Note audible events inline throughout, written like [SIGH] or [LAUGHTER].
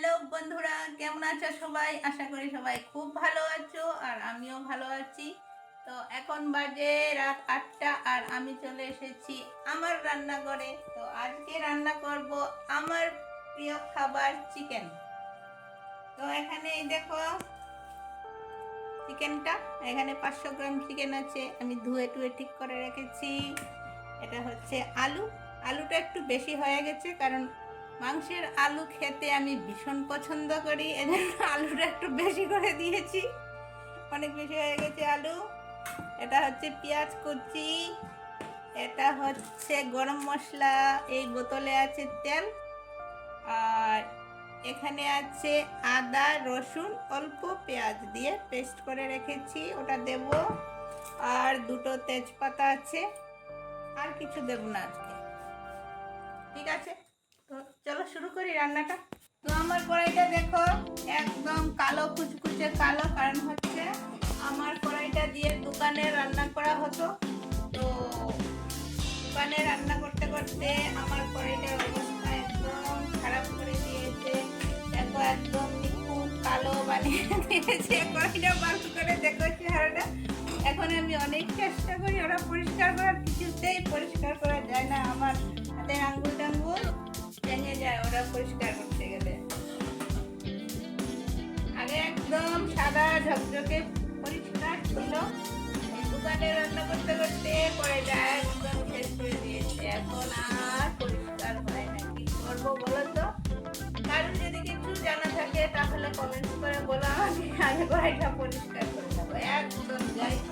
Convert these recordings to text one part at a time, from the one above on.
Hello বন্ধুরা, কেমন আছো সবাই? আশা করি সবাই খুব ভালো আছো আর আমিও ভালো আছি। তো এখন বাজে রাত আটটা আর আমি চলে এসেছি আমার রান্নাঘরে। তো আজকে রান্না করব আমার প্রিয় খাবার চিকেন। তো এখানে দেখো চিকেনটা, এখানে পাঁচশো গ্রাম চিকেন আছে, আমি ধুয়ে টুয়ে ঠিক করে রেখেছি। এটা হচ্ছে আলু। আলুটা একটু বেশি হয়ে গেছে কারণ মাংসের আলু খেতে আমি ভীষণ পছন্দ করি, এজন্য আলুটা একটু বেশি করে দিয়েছি। অনেক বেশি হয়ে গেছে আলু। এটা হচ্ছে পেঁয়াজ কুচি, এটা হচ্ছে গরম মশলা, এই বোতলে আছে তেল। আর এখানে আছে আদা, রসুন, অল্প পেঁয়াজ দিয়ে পেস্ট করে রেখেছি, ওটা দেব। আর দুটো তেজপাতা আছে, আর কিছু দেব না আজকে। ঠিক আছে? শুরু করি রান্নাটা? তো আমার কড়াইটা দেখো, একদম কালো কুচকুচে কালো, কারণ হচ্ছে আমার কড়াইটা দিয়ে দোকানে রান্না করা হতো। তো দোকানে রান্না করতে করতে আমার কড়াইটার অবস্থা একদম খারাপ করে দিয়েছে। দেখো, একদম নিখুঁত কালো বানিয়ে [LAUGHS] দিয়েছে। কড়াইটা বাল্ক করে দেখো চেহারাটা এখন আমি অনেক চেষ্টা করি ওরা পরিষ্কার করার কিছুতেই পরিষ্কার করতে গেলে। আগে একদম সাদা ঝকঝকে পরিষ্কার ছিল। দোকানে রান্না করতে করতে পরে যায় একদম শেষ করে দিয়েছে। এখন আর পরিষ্কার হয় না। কি করব বলো তো? কারণ যদি কিছু জানা থাকে তাহলে কমেন্ট করে বলো। আমি আগে কড়াইটা পরিষ্কার করে দেবো একদম যাইছে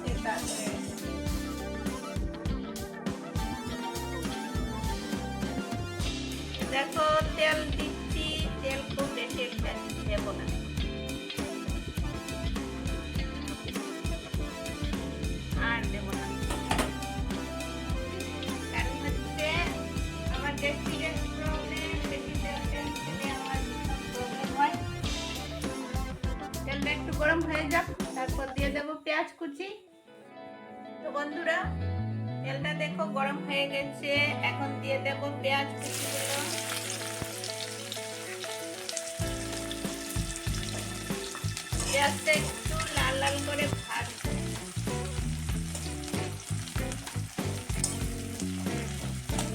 তেল দিচ্ছি, তেল খুব বেশি একটা দেবো না। আর দেবো না। আমার আমার তেলটা একটু গরম হয়ে যাক, তারপর দিয়ে দেবো পেঁয়াজ কুচি। তো বন্ধুরা, তেলটা দেখো গরম হয়ে গেছে, এখন দিয়ে দেব পেঁয়াজ কুচিগুলো। পেঁয়াজটা একটু লাল লাল করে ভাজবো।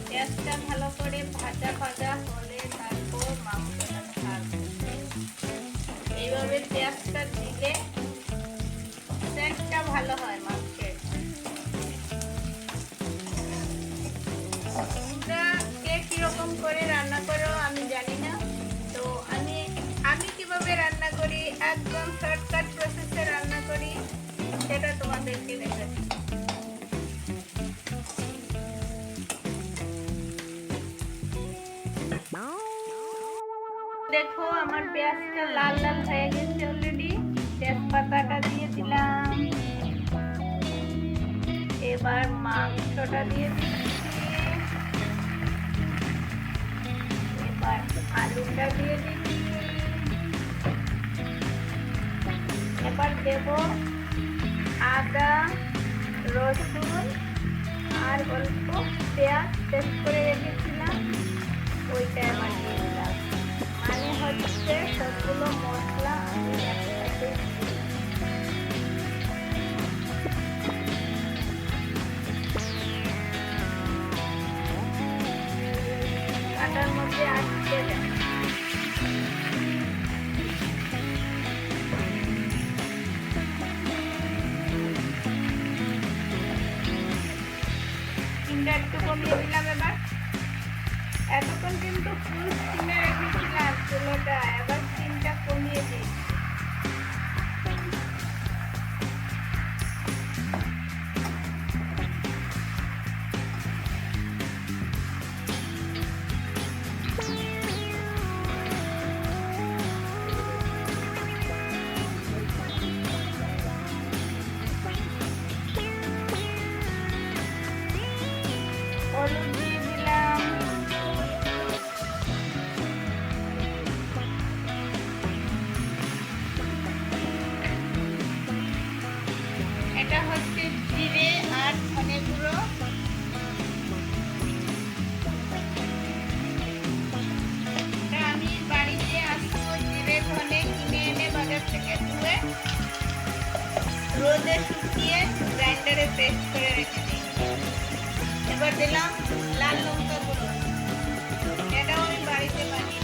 পেঁয়াজটা ভালো করে ভাজা ভাজা হলে তারপর মাংসটা ঢালবো এইভাবে পেঁয়াজটা দিলে দেখো, আমার পেঁয়াজটা লাল লাল হয়ে গেছে অলরেডি তেজপাতাটা দিয়ে দিলাম। এবার মাংসটা দিয়ে দিচ্ছি। এবার আলুটা দিয়ে দিচ্ছি। এবার দেব আদা, রসুন আর অল্প পেঁয়াজ পেস্ট করে রেখেছিলাম। ওইটা এবার দিয়ে দিলাম। মানে হচ্ছে সবগুলো মশলা আমি একসাথে কাটার মধ্যে আটকে এটা হচ্ছে জিরে আর ধনে গুঁড়ো। আমি বাড়িতে আসব জিরে, ধনে কিনে এনে বাজার থেকে ধুয়ে রোদে শুকিয়ে গ্রাইন্ডারে পেস্ট করে রেখে দিই। এবার দিলাম লাল লঙ্কা গুঁড়ো। এটাও আমি বাড়িতে বানিয়ে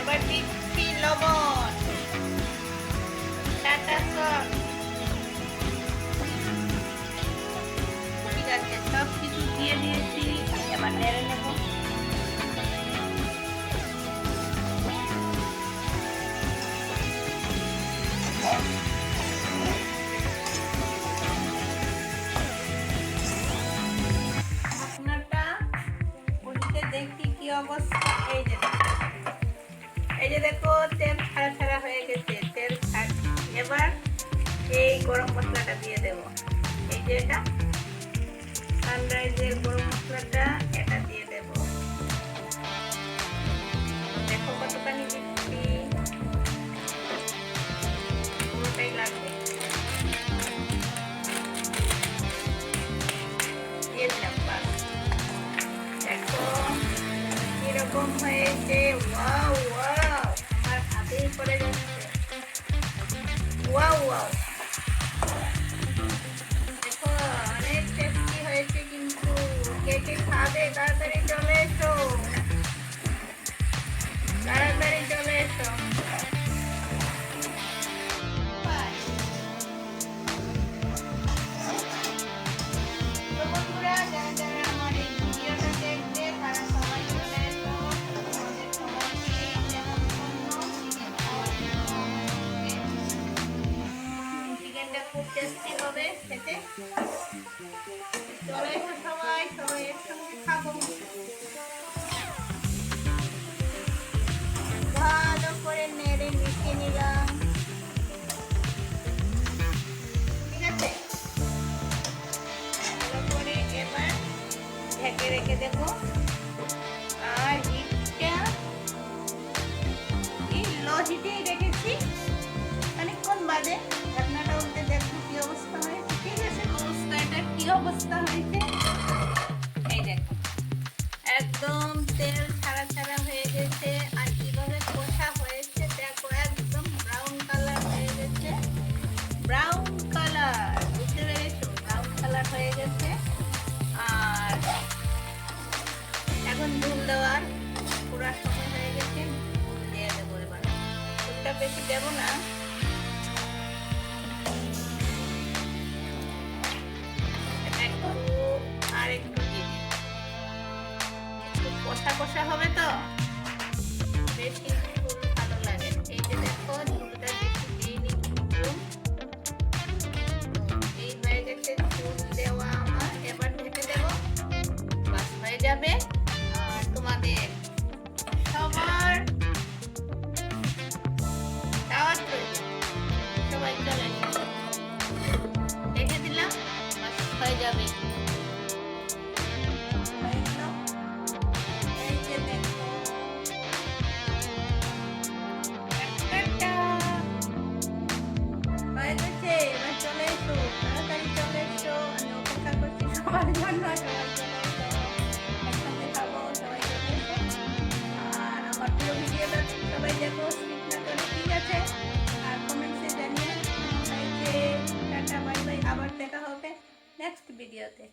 এবার দিই লবণ। টাটা ঠিক আছে সব কিছু দিয়ে দিয়েছি এবার নেড়ে নেব। কি অবস্থা? মশলাটা দিয়ে দেব এই যে এটা সানরাইজের গরম মশলাটা এটা দিয়ে দেব দেখো কতখানি দিচ্ছি পুরোটাই লাগবে দিয়ে দিলাম বাস দেখো কীরকম হয়েছে ওয়াও ওয়াও আমার হাতেই পড়ে যাচ্ছে ওয়াও ওয়াও হিটেই রেখেছি খানিকক্ষণ বাদে ঢাকনাটা উল্টে দেখব কি অবস্থা হয়েছে। ঠিক আছে, অবস্থা এটা কি অবস্থা হয়েছে? এই দেখো। একদম তেল দেবো না আর একটু দিয়ে দিই। একটু কষা কষা হবে ভিডিওতে